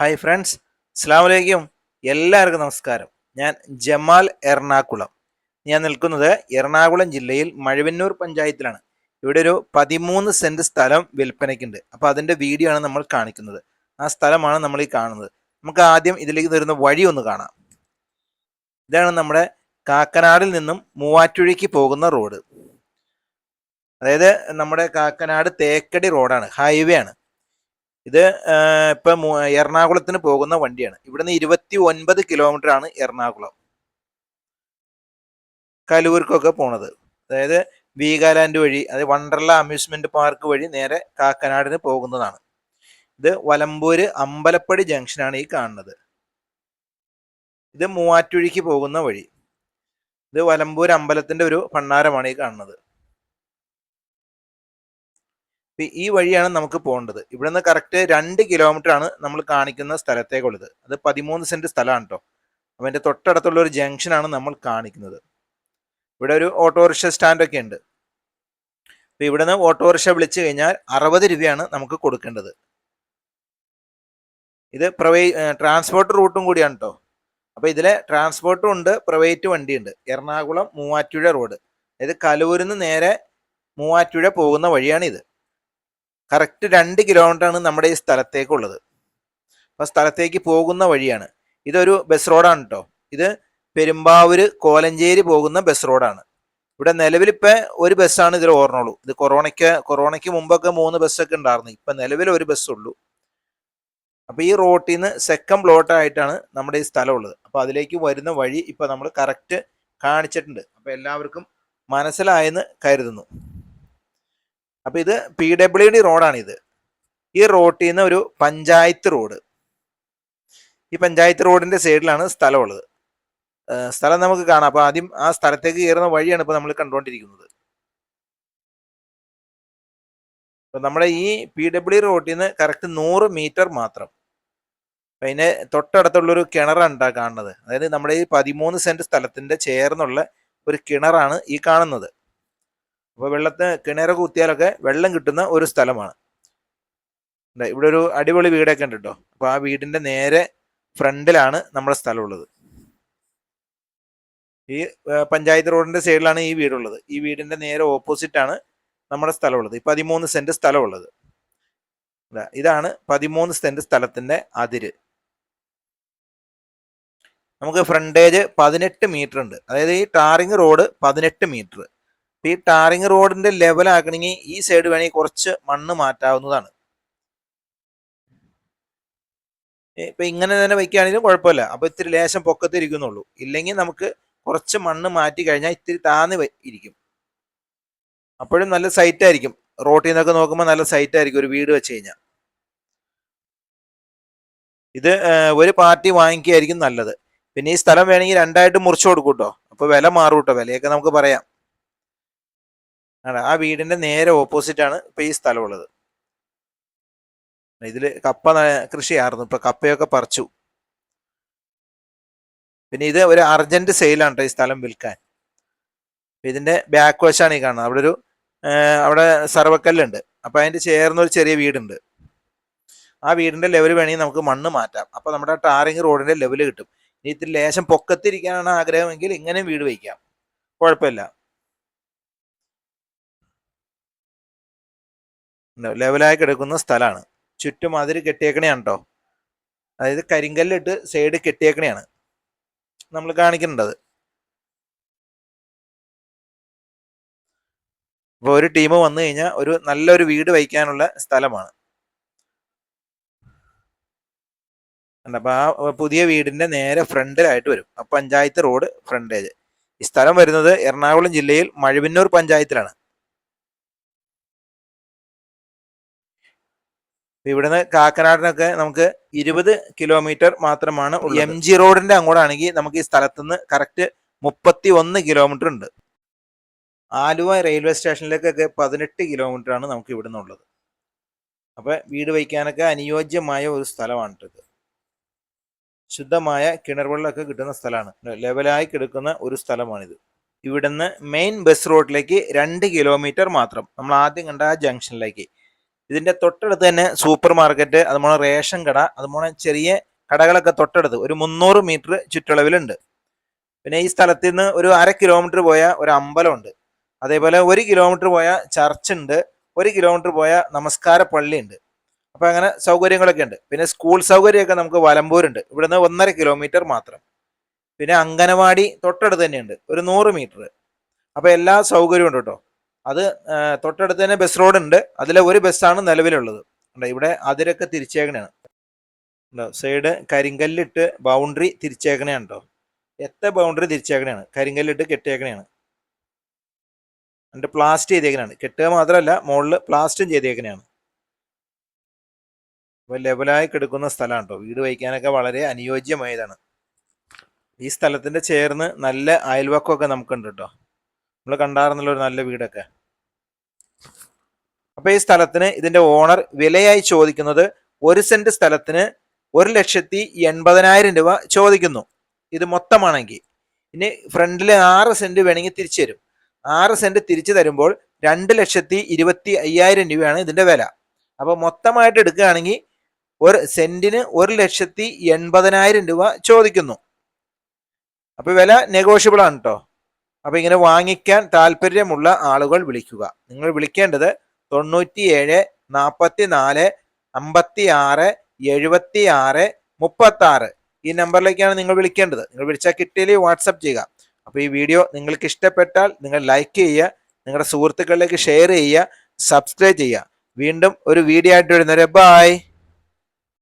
Hi friends അസ്സാം വലൈക്കും എല്ലാവർക്കും നമസ്കാരം. ഞാൻ ജമാൽ എറണാകുളം. ഞാൻ നിൽക്കുന്നത് എറണാകുളം ജില്ലയിൽ മഴവന്നൂർ പഞ്ചായത്തിലാണ്. ഇവിടെ ഒരു പതിമൂന്ന് സെന്റ് സ്ഥലം വിൽപ്പനയ്ക്കുണ്ട്. അപ്പോൾ അതിന്റെ വീഡിയോ ആണ് നമ്മൾ കാണിക്കുന്നത്. ആ സ്ഥലമാണ് നമ്മൾ ഈ കാണുന്നത്. നമുക്ക് ആദ്യം ഇതിലേക്ക് തരുന്ന വഴി ഒന്ന് കാണാം. ഇതാണ് നമ്മുടെ കാക്കനാടിൽ നിന്നും മൂവാറ്റുഴിക്ക് പോകുന്ന റോഡ്. അതായത് നമ്മുടെ കാക്കനാട് തേക്കടി റോഡാണ്. ഹൈവേ ആണ്. ഇത് ഇപ്പൊ എറണാകുളത്തിന് പോകുന്ന വണ്ടിയാണ്. ഇവിടുന്ന് ഇരുപത്തി ഒൻപത് കിലോമീറ്റർ ആണ് എറണാകുളം. കലൂർക്കൊക്കെ പോണത്. അതായത് വീഗാലാൻഡ് വഴി അതായത് വണ്ടർല അമ്യൂസ്മെന്റ് പാർക്ക് വഴി നേരെ കാക്കനാടിന് പോകുന്നതാണ്. ഇത് വലമ്പൂര് അമ്പലപ്പടി ജംഗ്ഷനാണ് ഈ കാണുന്നത്. ഇത് മൂവാറ്റുഴിക്ക് പോകുന്ന വഴി. ഇത് വലമ്പൂർ അമ്പലത്തിന്റെ ഒരു ഭണ്ണാരമാണ് ഈ കാണുന്നത്. ഈ വഴിയാണ് നമുക്ക് പോകേണ്ടത്. ഇവിടെ നിന്ന് കറക്റ്റ് രണ്ട് കിലോമീറ്റർ ആണ് നമ്മൾ കാണിക്കുന്ന സ്ഥലത്തേക്കുള്ളത്. അത് പതിമൂന്ന് സെന്റ് സ്ഥലമാണ് കേട്ടോ അപ്പം അതിന്റെ തൊട്ടടുത്തുള്ള ഒരു ജംഗ്ഷൻ ആണ് നമ്മൾ കാണിക്കുന്നത്. ഇവിടെ ഒരു ഓട്ടോറിക്ഷ സ്റ്റാൻഡ് ഒക്കെ ഉണ്ട്. അപ്പൊ നിന്ന് ഓട്ടോറിക്ഷ വിളിച്ചു കഴിഞ്ഞാൽ അറുപത് രൂപയാണ് നമുക്ക് കൊടുക്കേണ്ടത്. ഇത് പ്രൈ ട്രാൻസ്പോർട്ട് റൂട്ടും കൂടിയാണ് കേട്ടോ അപ്പൊ ഇതിലെ ട്രാൻസ്പോർട്ടും ഉണ്ട് പ്രൈവറ്റ് വണ്ടിയുണ്ട് എറണാകുളം മൂവാറ്റുഴ റോഡ് അതായത് കലൂരിൽ നിന്ന് നേരെ മൂവാറ്റുഴ പോകുന്ന വഴിയാണ് ഇത് കറക്റ്റ് രണ്ട് കിലോമീറ്റർ ആണ് നമ്മുടെ ഈ സ്ഥലത്തേക്കുള്ളത്. അപ്പൊ സ്ഥലത്തേക്ക് പോകുന്ന വഴിയാണ്. ഇതൊരു ബസ് റോഡാണ് കേട്ടോ ഇത് പെരുമ്പാവൂര് കോലഞ്ചേരി പോകുന്ന ബസ് റോഡാണ്. ഇവിടെ നിലവിൽ ഇപ്പൊ ഒരു ബസ്സാണ് ഇതിൽ ഓർണുള്ളൂ. ഇത് കൊറോണയ്ക്ക് കൊറോണയ്ക്ക് മുമ്പൊക്കെ മൂന്ന് ബസ്സൊക്കെ ഉണ്ടായിരുന്നു. ഇപ്പൊ നിലവിൽ ഒരു ബസ് ഉള്ളൂ അപ്പൊ ഈ റോട്ടിൽ നിന്ന് സെക്കൻഡ് പ്ലോട്ട് ആയിട്ടാണ് നമ്മുടെ ഈ സ്ഥലം ഉള്ളത് അപ്പൊ അതിലേക്ക് വരുന്ന വഴി ഇപ്പൊ നമ്മൾ കറക്റ്റ് കാണിച്ചിട്ടുണ്ട്. അപ്പൊ എല്ലാവർക്കും മനസ്സിലായെന്ന് കരുതുന്നു. അപ്പൊ ഇത് പി ഡബ്ല്യു ഡി റോഡാണ് ഇത്. ഈ റോട്ടിൽ നിന്ന് ഒരു പഞ്ചായത്ത് റോഡ് ഈ പഞ്ചായത്ത് റോഡിന്റെ സൈഡിലാണ് സ്ഥലമുള്ളത്. സ്ഥലം നമുക്ക് കാണാം. അപ്പൊ ആദ്യം ആ സ്ഥലത്തേക്ക് കയറുന്ന വഴിയാണ് ഇപ്പോൾ നമ്മൾ കണ്ടുകൊണ്ടിരിക്കുന്നത്. നമ്മുടെ ഈ പി ഡബ്ല്യു റോട്ടിൽ നിന്ന് കറക്റ്റ് നൂറ് മീറ്റർ മാത്രം. അതിന് തൊട്ടടുത്തുള്ളൊരു കിണറാണ് കാണുന്നത്. അതായത് നമ്മുടെ ഈ പതിമൂന്ന് സെന്റ് സ്ഥലത്തിന്റെ ചേർന്നുള്ള ഒരു കിണറാണ് ഈ കാണുന്നത്. അപ്പോൾ വെള്ളത്തെ കിണറ് കുത്തിയാലൊക്കെ വെള്ളം കിട്ടുന്ന ഒരു സ്ഥലമാണ്. ഇവിടെ ഒരു അടിപൊളി വീടൊക്കെ ഉണ്ട് കേട്ടോ അപ്പൊ ആ വീടിന്റെ നേരെ ഫ്രണ്ടിലാണ് നമ്മുടെ സ്ഥലമുള്ളത്. ഈ പഞ്ചായത്ത് റോഡിന്റെ സൈഡിലാണ് ഈ വീടുള്ളത്. ഈ വീടിന്റെ നേരെ ഓപ്പോസിറ്റ് ആണ് നമ്മുടെ സ്ഥലമുള്ളത്. ഈ പതിമൂന്ന് സെന്റ് സ്ഥലമുള്ളത്. ഇതാണ് പതിമൂന്ന് സെന്റ് സ്ഥലത്തിന്റെ അതിര്. നമുക്ക് ഫ്രണ്ടേജ് പതിനെട്ട് മീറ്റർ ഉണ്ട്. അതായത് ഈ ടാറിങ് റോഡ് പതിനെട്ട് മീറ്റർ. ഈ ടാറിങ് റോഡിന്റെ ലെവൽ ആക്കണമെങ്കിൽ ഈ സൈഡ് വേണമെങ്കിൽ കുറച്ച് മണ്ണ് മാറ്റാവുന്നതാണ്. ഇപ്പൊ ഇങ്ങനെ തന്നെ വയ്ക്കുകയാണെങ്കിലും കുഴപ്പമില്ല. അപ്പൊ ഇത്തിരി ലേശം പൊക്കത്തിരിക്കുന്നുള്ളൂ ഇല്ലെങ്കിൽ നമുക്ക് കുറച്ച് മണ്ണ് മാറ്റി കഴിഞ്ഞാൽ ഇത്തിരി താന്ന് ഇരിക്കും. അപ്പോഴും നല്ല സൈറ്റ് ആയിരിക്കും. റോട്ടിൽ നിന്നൊക്കെ നോക്കുമ്പോൾ നല്ല സൈറ്റ് ആയിരിക്കും ഒരു വീട് വെച്ച് കഴിഞ്ഞാൽ ഇത് ഒരു പാർട്ടി വാങ്ങിക്കുകയായിരിക്കും നല്ലത്. പിന്നെ ഈ സ്ഥലം വേണമെങ്കിൽ രണ്ടായിട്ട് മുറിച്ചു കൊടുക്കും കേട്ടോ അപ്പൊ വില മാറും കേട്ടോ വിലയൊക്കെ നമുക്ക് പറയാം. ആ വീടിന്റെ നേരെ ഓപ്പോസിറ്റ് ആണ് ഇപ്പൊ ഈ സ്ഥലമുള്ളത്. ഇതിൽ കപ്പ കൃഷിയായിരുന്നു. ഇപ്പൊ കപ്പയൊക്കെ പറിച്ചു. പിന്നെ ഇത് ഒരു അർജന്റ് സെയിലാണ് ഈ സ്ഥലം വിൽക്കാൻ. ഇതിന്റെ ബാക്ക് വശാണ് ഈ കാണുന്നത്. അവിടെ ഒരു അവിടെ സർവക്കല്ലുണ്ട് അപ്പൊ അതിന്റെ ചേർന്ന ഒരു ചെറിയ വീടുണ്ട്. ആ വീടിന്റെ ലെവൽ വേണമെങ്കിൽ നമുക്ക് മണ്ണ് മാറ്റാം. അപ്പൊ നമ്മുടെ ടാറിങ് റോഡിന്റെ ലെവൽ കിട്ടും. ഇനി ഇത്തിരി ലേശം പൊക്കത്തിരിക്കാനാണ് ആഗ്രഹമെങ്കിൽ ഇങ്ങനെയും വീട് വയ്ക്കാം കുഴപ്പമില്ല. ലെവലായി കിടക്കുന്ന സ്ഥലമാണ് ചുറ്റും അതിര് കെട്ടിയേക്കണയാണ് കേട്ടോ അതായത് കരിങ്കല്ലിട്ട് സൈഡ് കെട്ടിയേക്കണയാണ്. നമ്മൾ കാണിക്കുന്നുണ്ടത്. അപ്പോൾ ഒരു ടീം വന്നു കഴിഞ്ഞാൽ ഒരു നല്ലൊരു വീട് വയ്ക്കാനുള്ള സ്ഥലമാണ്. അപ്പോൾ ആ പുതിയ വീടിന്റെ നേരെ ഫ്രണ്ടിലായിട്ട് വരും. ആ പഞ്ചായത്ത് റോഡ് ഫ്രണ്ടേജ്. ഈ സ്ഥലം വരുന്നത് എറണാകുളം ജില്ലയിൽ മഴവിന്നൂർ പഞ്ചായത്തിലാണ്. ഇവിടുന്ന് കാക്കനാടിനൊക്കെ നമുക്ക് ഇരുപത് കിലോമീറ്റർ മാത്രമാണ് എം ജി റോഡിന്റെ അങ്ങോട്ടാണെങ്കിൽ നമുക്ക് ഈ സ്ഥലത്തുനിന്ന് കറക്റ്റ് മുപ്പത്തി ഒന്ന് കിലോമീറ്റർ ഉണ്ട്. ആലുവ റെയിൽവേ സ്റ്റേഷനിലേക്കൊക്കെ പതിനെട്ട് കിലോമീറ്റർ ആണ് നമുക്ക് ഇവിടുന്ന് ഉള്ളത്. അപ്പൊ വീട് വയ്ക്കാനൊക്കെ അനുയോജ്യമായ ഒരു സ്ഥലമാണ് ഇത് ശുദ്ധമായ കിണർവെള്ളമൊക്കെ കിട്ടുന്ന സ്ഥലമാണ്. ലെവലായി കിടക്കുന്ന ഒരു സ്ഥലമാണിത്. ഇവിടുന്ന് മെയിൻ ബസ് റോഡിലേക്ക് രണ്ട് കിലോമീറ്റർ മാത്രം. നമ്മൾ ആദ്യം കണ്ട ആ ജംഗ്ഷനിലേക്ക് ഇതിന്റെ തൊട്ടടുത്ത് തന്നെ സൂപ്പർ മാർക്കറ്റ് അതുപോലെ റേഷൻ കട അതുപോലെ ചെറിയ കടകളൊക്കെ തൊട്ടടുത്ത് ഒരു മുന്നൂറ് മീറ്റർ ചുറ്റളവിലുണ്ട്. പിന്നെ ഈ സ്ഥലത്ത് നിന്ന് ഒരു അര കിലോമീറ്റർ പോയ ഒരു അമ്പലമുണ്ട്. അതേപോലെ ഒരു കിലോമീറ്റർ പോയ ചർച്ച് ഉണ്ട് ഒരു കിലോമീറ്റർ പോയ നമസ്കാര പള്ളി ഉണ്ട് അപ്പൊ അങ്ങനെ സൗകര്യങ്ങളൊക്കെ ഉണ്ട്. പിന്നെ സ്കൂൾ സൗകര്യമൊക്കെ നമുക്ക് വലമ്പൂരുണ്ട്. ഇവിടുന്ന് ഒന്നര കിലോമീറ്റർ മാത്രം. പിന്നെ അങ്കനവാടി തൊട്ടടുത്ത് തന്നെയുണ്ട്. ഒരു നൂറ് മീറ്റർ. അപ്പൊ എല്ലാ സൗകര്യവും ഉണ്ട് കേട്ടോ. അത് തൊട്ടടുത്ത് തന്നെ ബസ് റോഡ് ഉണ്ട്. അതിലെ ഒരു ബസ്സാണ് നിലവിലുള്ളത്. ഇവിടെ അതിരൊക്കെ തിരിച്ചേക്കണയാണ്. സൈഡ് കരിങ്കല്ലിട്ട് ബൗണ്ടറി തിരിച്ചേക്കണയാണ് കേട്ടോ എത്ര ബൗണ്ടറി തിരിച്ചേക്കണയാണ്? കരിങ്കല്ലിട്ട് കെട്ടിയേക്കണയാണ്. എന്നിട്ട് പ്ലാസ്റ്റ് ചെയ്തേക്കണയാണ്. കെട്ടുക മാത്രമല്ല മുകളിൽ പ്ലാസ്റ്റും ചെയ്തേക്കണയാണ്. അപ്പൊ ലെവലായി കിടക്കുന്ന സ്ഥലമാണ് കേട്ടോ വീട് വയ്ക്കാനൊക്കെ വളരെ അനുയോജ്യമായതാണ്. ഈ സ്ഥലത്തിന്റെ ചേർന്ന് നല്ല അയൽവക്കമൊക്കെ നമുക്കുണ്ട് കേട്ടോ നമ്മൾ കണ്ടായിരുന്നല്ലോ ഒരു നല്ല വീടൊക്കെ. അപ്പൊ ഈ സ്ഥലത്തിന് ഇതിന്റെ ഓണർ വിലയായി ചോദിക്കുന്നത് ഒരു സെന്റ് സ്ഥലത്തിന് ഒരു ലക്ഷത്തി എൺപതിനായിരം രൂപ ചോദിക്കുന്നു. ഇത് മൊത്തമാണെങ്കിൽ ഇനി ഫ്രണ്ടിൽ ആറ് സെന്റ് വേണമെങ്കിൽ തിരിച്ചു തരും. ആറ് സെന്റ് തിരിച്ചു തരുമ്പോൾ രണ്ട് ലക്ഷത്തി ഇരുപത്തി അയ്യായിരം രൂപയാണ് ഇതിന്റെ വില. അപ്പൊ മൊത്തമായിട്ട് എടുക്കുകയാണെങ്കിൽ ഒരു സെന്റിന് ഒരു ലക്ഷത്തി എൺപതിനായിരം രൂപ ചോദിക്കുന്നു. അപ്പൊ വില നെഗോഷ്യബിൾ ആണ് കേട്ടോ അപ്പൊ ഇങ്ങനെ വാങ്ങിക്കാൻ താല്പര്യമുള്ള ആളുകൾ വിളിക്കുക. നിങ്ങൾ വിളിക്കേണ്ടത് തൊണ്ണൂറ്റി ഏഴ് നാൽപ്പത്തി നാല് അമ്പത്തി ആറ് എഴുപത്തി ആറ് മുപ്പത്തി ആറ് ഈ നമ്പറിലേക്കാണ് നിങ്ങൾ വിളിക്കേണ്ടത്. നിങ്ങൾ വിളിച്ചാൽ കിട്ടിയില്ലെങ്കിൽ വാട്സപ്പ് ചെയ്യുക. അപ്പോൾ ഈ വീഡിയോ നിങ്ങൾക്ക് ഇഷ്ടപ്പെട്ടാൽ നിങ്ങൾ ലൈക്ക് ചെയ്യുക. നിങ്ങളുടെ സുഹൃത്തുക്കളിലേക്ക് ഷെയർ ചെയ്യുക. സബ്സ്ക്രൈബ് ചെയ്യുക. വീണ്ടും ഒരു വീഡിയോ ആയിട്ട് വരുന്നവരെ ബായ്